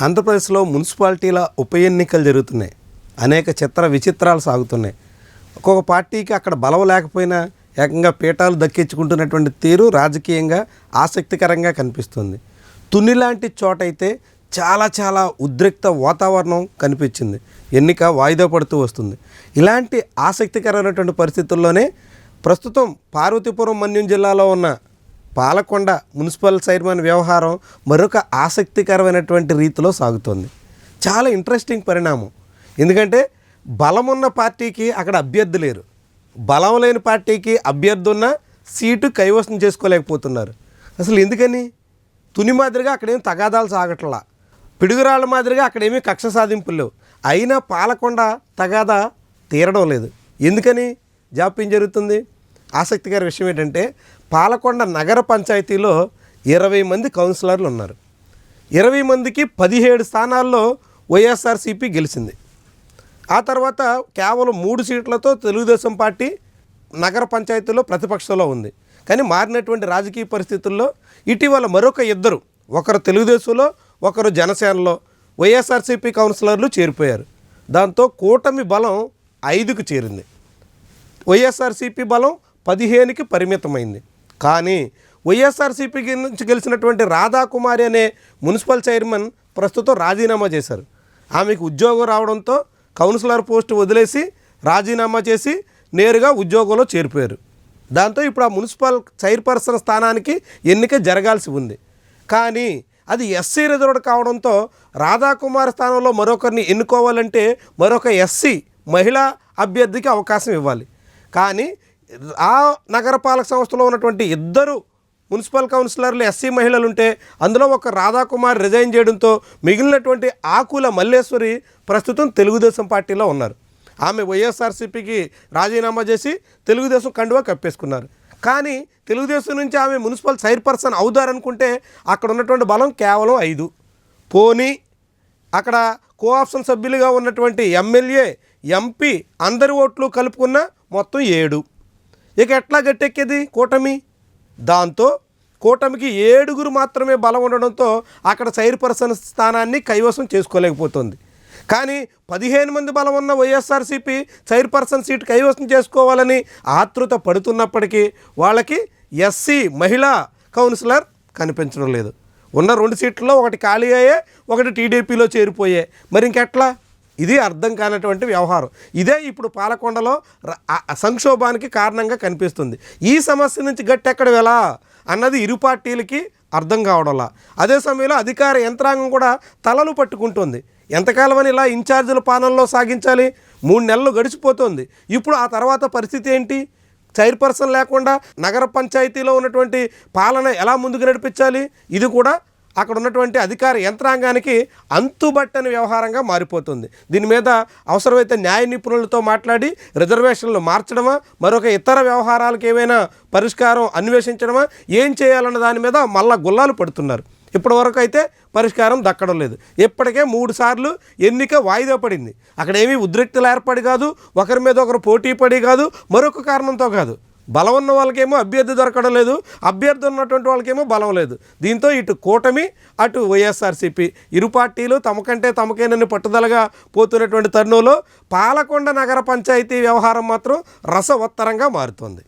ఆంధ్రప్రదేశ్లో మున్సిపాలిటీల ఉప ఎన్నికలు జరుగుతున్నాయి. అనేక చిత్ర విచిత్రాలు సాగుతున్నాయి. ఒక్కొక్క పార్టీకి అక్కడ బలం లేకపోయినా ఏకంగా పీఠాలు దక్కించుకుంటున్నటువంటి తీరు రాజకీయంగా ఆసక్తికరంగా కనిపిస్తుంది. తుని లాంటి చోటైతే చాలా చాలా ఉద్రిక్త వాతావరణం కనిపించింది. ఎన్నిక వాయిదా పడుతూ వస్తుంది. ఇలాంటి ఆసక్తికరమైనటువంటి పరిస్థితుల్లోనే ప్రస్తుతం పార్వతీపురం మన్యం జిల్లాలో ఉన్న పాలకొండ మున్సిపల్ చైర్మన్ వ్యవహారం మరొక ఆసక్తికరమైనటువంటి రీతిలో సాగుతోంది. చాలా ఇంట్రెస్టింగ్ పరిణామం. ఎందుకంటే బలమున్న పార్టీకి అక్కడ అభ్యర్థి లేరు. బలం లేని పార్టీకి అభ్యర్థి ఉన్న సీటు కైవసం చేసుకోలేకపోతున్నారు. అసలు ఎందుకని? తుని మాదిరిగా అక్కడేం తగాదాలు సాగట్లా. పిడుగురాళ్ళ మాదిరిగా అక్కడేమీ కక్ష సాధింపులు లేవు. అయినా పాలకొండ తగాదా తీరడం లేదు. ఎందుకని? జాప్యం జరుగుతుంది. ఆసక్తికర విషయం ఏంటంటే పాలకొండ నగర పంచాయతీలో ఇరవై మంది కౌన్సిలర్లు ఉన్నారు. ఇరవై మందికి పదిహేడు స్థానాల్లో వైఎస్ఆర్సీపీ గెలిచింది. ఆ తర్వాత కేవలం మూడు సీట్లతో తెలుగుదేశం పార్టీ నగర పంచాయతీలో ప్రతిపక్షంలో ఉంది. కానీ మారినటువంటి రాజకీయ పరిస్థితుల్లో ఇటీవల మరొక ఇద్దరు ఒకరు తెలుగుదేశంలో ఒకరు జనసేనలో వైఎస్ఆర్సీపీ కౌన్సిలర్లు చేరిపోయారు. దాంతో కూటమి బలం ఐదుకు చేరింది. వైఎస్ఆర్సీపీ బలం పదిహేనుకి పరిమితమైంది. కానీ వైఎస్ఆర్సీపీ నుంచి గెలిచినటువంటి రాధాకుమారి అనే మున్సిపల్ చైర్మన్ ప్రస్తుతం రాజీనామా చేశారు. ఆమెకు ఉద్యోగం రావడంతో కౌన్సిలర్ పోస్ట్ వదిలేసి రాజీనామా చేసి నేరుగా ఉద్యోగంలో చేరిపోయారు. దాంతో ఇప్పుడు ఆ మున్సిపల్ చైర్పర్సన్ స్థానానికి ఎన్నిక జరగాల్సి ఉంది. కానీ అది ఎస్సీ రిజర్వ్డ్ కావడంతో రాధాకుమార్ స్థానంలో మరొకరిని ఎన్నుకోవాలంటే మరొక ఎస్సీ మహిళా అభ్యర్థికి అవకాశం ఇవ్వాలి. కానీ ఆ నగరపాలక సంస్థలో ఉన్నటువంటి ఇద్దరు మున్సిపల్ కౌన్సిలర్లు ఎస్సీ మహిళలు ఉంటే అందులో ఒక రాధాకుమార్ రిజైన్ చేయడంతో మిగిలినటువంటి ఆకుల మల్లేశ్వరి ప్రస్తుతం తెలుగుదేశం పార్టీలో ఉన్నారు. ఆమె వైఎస్ఆర్సీపీకి రాజీనామా చేసి తెలుగుదేశం కండువా కప్పేసుకున్నారు. కానీ తెలుగుదేశం నుంచి ఆమె మున్సిపల్ చైర్పర్సన్ అవుతారనుకుంటే అక్కడ ఉన్నటువంటి బలం కేవలం ఐదు. పోనీ అక్కడ కోఆప్షన్ సభ్యులుగా ఉన్నటువంటి ఎమ్మెల్యే ఎంపీ అందరి ఓట్లు కలుపుకున్న మొత్తం ఏడు. ఇక ఎట్లా గట్టెక్కేది కూటమి? దాంతో కూటమికి ఏడుగురు మాత్రమే బలం ఉండడంతో అక్కడ చైర్పర్సన్ స్థానాన్ని కైవసం చేసుకోలేకపోతుంది. కానీ పదిహేను మంది బలం ఉన్న వైఎస్ఆర్సీపీ చైర్పర్సన్ సీట్ కైవసం చేసుకోవాలని ఆతృత పడుతున్నప్పటికీ వాళ్ళకి ఎస్సీ మహిళా కౌన్సిలర్ కనిపించడం లేదు. ఉన్న రెండు సీట్లలో ఒకటి ఖాళీ అయ్యే ఒకటి టీడీపీలో చేరిపోయే. మరి ఇంకెట్లా? ఇది అర్థం కానటువంటి వ్యవహారం. ఇదే ఇప్పుడు పాలకొండలో సంక్షోభానికి కారణంగా కనిపిస్తుంది. ఈ సమస్య నుంచి గట్టెక్కడ ఎలా అన్నది ఇరు పార్టీలకి అర్థం కావడంలా. అదే సమయంలో అధికార యంత్రాంగం కూడా తలలు పట్టుకుంటుంది. ఎంతకాలం అని ఇలా ఇన్ఛార్జీల పాలనలో సాగించాలి? మూడు నెలలు గడిచిపోతుంది. ఇప్పుడు ఆ తర్వాత పరిస్థితి ఏంటి? చైర్పర్సన్ లేకుండా నగర పంచాయతీలో ఉన్నటువంటి పాలన ఎలా ముందుకు నడిపించాలి? ఇది కూడా అక్కడ ఉన్నటువంటి అధికార యంత్రాంగానికి అంతుబట్టని వ్యవహారంగా మారిపోతుంది. దీని మీద అవసరమైతే న్యాయ నిపుణులతో మాట్లాడి రిజర్వేషన్లు మార్చడమా మరొక ఇతర వ్యవహారాలకు ఏమైనా పరిష్కారం అన్వేషించడమా ఏం చేయాలన్న దాని మీద మళ్ళా గుల్లాలు పడుతున్నారు. ఇప్పటివరకు అయితే పరిష్కారం దక్కడం లేదు. ఇప్పటికే మూడు సార్లు ఎన్నిక వాయిదా పడింది. అక్కడ ఏమీ ఉద్రిక్తలు ఏర్పడి కాదు ఒకరి మీద ఒకరు పోటీ పడి కాదు మరొక కారణంతో కాదు. బలం ఉన్న వాళ్ళకేమో అభ్యర్థి దొరకడం లేదు అభ్యర్థి ఉన్నటువంటి వాళ్ళకేమో బలం లేదు. దీంతో ఇటు కూటమి అటు వైఎస్ఆర్సీపీ ఇరు పార్టీలు తమకంటే తమకేనని పట్టుదలగా పోతున్నటువంటి తరుణంలో పాలకొండ నగర పంచాయతీ వ్యవహారం మాత్రం రసవత్తరంగా మారుతోంది.